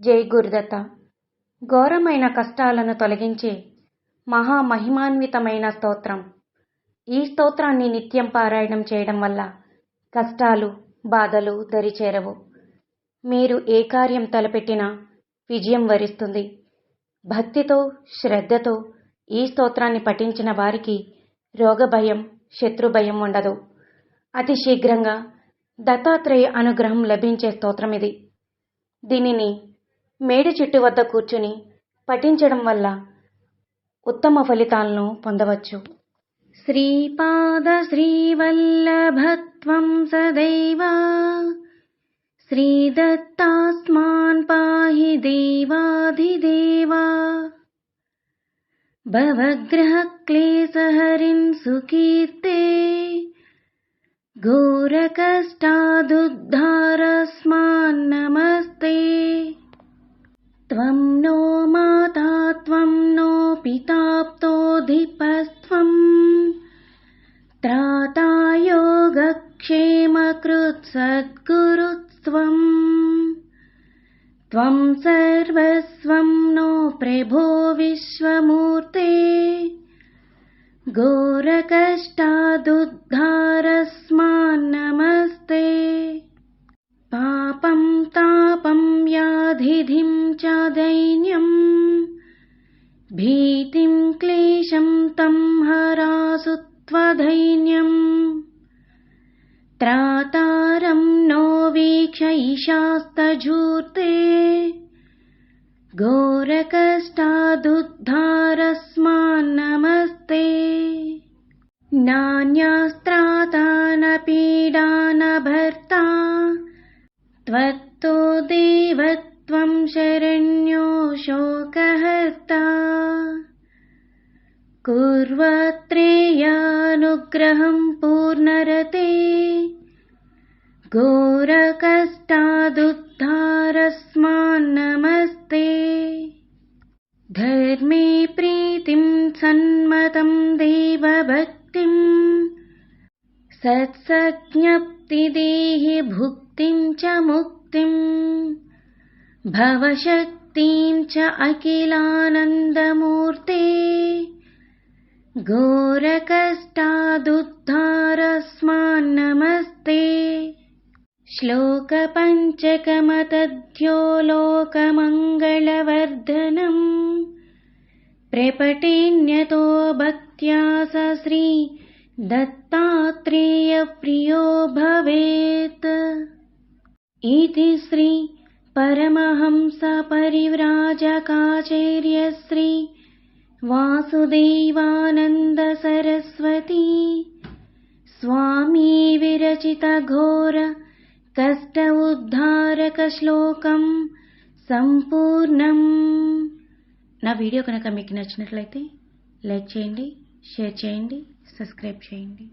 జై గురుదత్త. ఘోరమైన కష్టాలను తొలగించే మహామహిమాన్వితమైన స్తోత్రం. ఈ స్తోత్రాన్ని నిత్యం పారాయణం చేయడం వల్ల కష్టాలు బాధలు దరిచేరవు. మీరు ఏ కార్యం తలపెట్టినా విజయం వరిస్తుంది. భక్తితో శ్రద్ధతో ఈ స్తోత్రాన్ని పఠించిన వారికి రోగభయం శత్రుభయం ఉండదు. అతి శీఘ్రంగా దత్తాత్రేయ అనుగ్రహం లభించే స్తోత్రం ఇది. దీనిని మేడి చెట్టు వద్ద కూర్చుని పఠించడం వల్ల ఉత్తమ ఫలితాలను పొందవచ్చు శ్రీపాద శ్రీవల్లభత్వం సదైవ శ్రీదత్తాస్మాన్ పాహి దేవాధిదేవా भवग्रहक्लेशहरिं सुकीर्ते घोरकष्टादुद्धारस्मान्नमस्ते नो पिताप्तोऽधिपस्त्वं त्राता योगक्षेमकृत्सद्गुरुत्वम् त्वं सर्वस्वं नो प्रभो विश्वमूर्ते। घोरकष्टादुद्धारस्मान्नमस्ते। पापं तापं व्याधिधिं च त्वधैन्यम् त्रातारं नो वीक्षैशास्तजूर्ते घोरकष्टादुद्धारस्मान्नमस्ते। नान्यास्त्राता न पीडा न भर्ता त्वत्तो देवत्वं शरण्यो शोकहर्ता कुर्वत्रेयानुग्रहं पूर्णरते। घोरकष्टादुद्धारस्मान्नमस्ते। धर्मे प्रीतिं सन्मतं देवभक्तिं। सत्सज्ञप्तिदेहि भुक्तिं च मुक्तिं। भवशक्तिं च अखिलानन्दमूर्ते घोरकष्टादुद्धारस्मान्नमस्ते। श्लोकपञ्चकमतध्यो लोकमङ्गलवर्धनम् प्रपटेन्यतो भक्त्या स श्री दत्तात्रेयप्रियो भवेत्। इति श्री परमहंस परिव्राजकाचार्यश्री वासुदेवानन्द सरस्वती स्वामी विरचितघोर कष्ट ఉద్ధారకశ్లోకం సంపూర్ణం నా వీడియో కనుక మీకు నచ్చినట్లయితే లైక్ చేయండి షేర్ చేయండి సబ్స్క్రైబ్ చేయండి